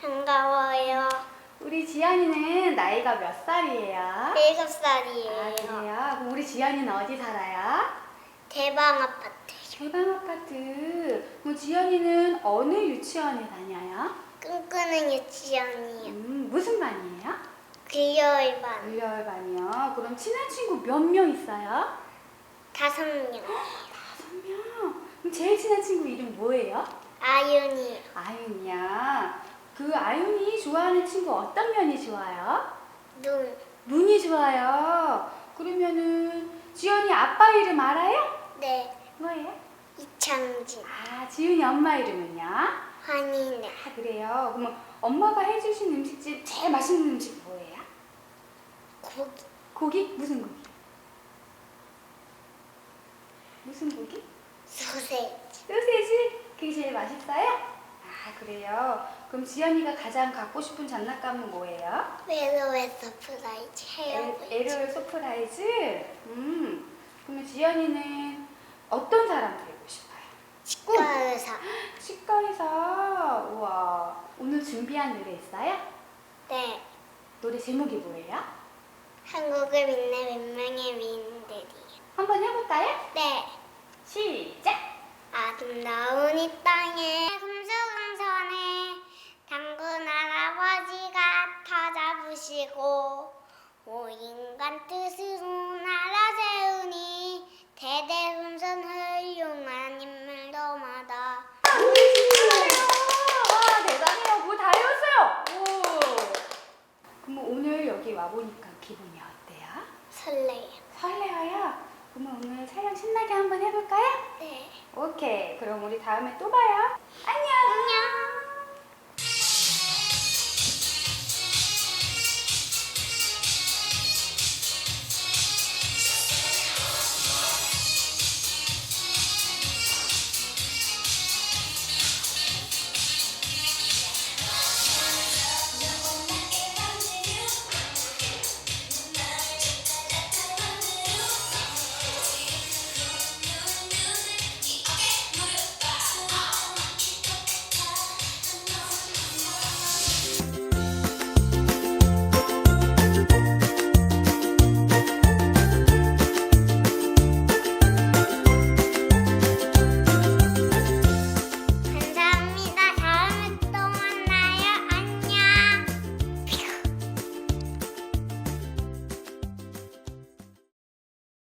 반가워요. 우리 지연이는 나이가 몇 살이에요? 일곱 살이에요. 아, 그래요? 우리 지연이는 어디 살아요? 대방 아파트. 대방 아파트. 그럼 지연이는 어느 유치원에 다녀요? 끈끈한 유치원이요. 음, 무슨 반이에요? 글려의 반. 물열 반이요. 그럼 친한 친구 몇 명 있어요? 다섯 명. 다섯 명. 그럼 제일 친한 친구 이름 뭐예요? 아윤이. 아윤이야. 그 아윤이 좋아하는 친구 어떤 면이 좋아요? 눈. 눈이 좋아요. 그러면은 지연이 아빠 이름 알아요? 네. 뭐예요? 이창진. 아, 지윤이 엄마 이름은요? 환희네. 아, 그래요. 그러면 엄마가 해주신 음식 중 제일 맛있는 음식 뭐예요? 고기. 고기? 무슨 고기? 무슨 고기? 소세지. 소세지? 그게 제일 맛있어요? 아, 그래요. 그럼 지연이가 가장 갖고 싶은 장난감은 뭐예요? 외로의 서프라이즈 헤어. 에- 에르 소프라이즈? 음. 그러면 지연이는 어떤 사람 되고 싶어요? 치과 의사. 치과의사. 우와. 오늘 준비한 노래 있어요? 네. 노래 제목이 뭐예요? 한국을 빛내 몇 명의 미인들이. 한번 해볼까요? 네. 시작! 아름다운 이 땅에 터잡으시고 오 인간 뜻으로 나라 세우니 대대손손 훌륭한 인물도마다 와, 대단해요. 뭐 다 외웠어요. 오. 그럼 오늘 여기 와 보니까 기분이 어때요? 설레요. 설레어요? 그러면 오늘 촬영 신나게 한번 해볼까요? 네. 오케이. 그럼 우리 다음에 또 봐요. 안녕.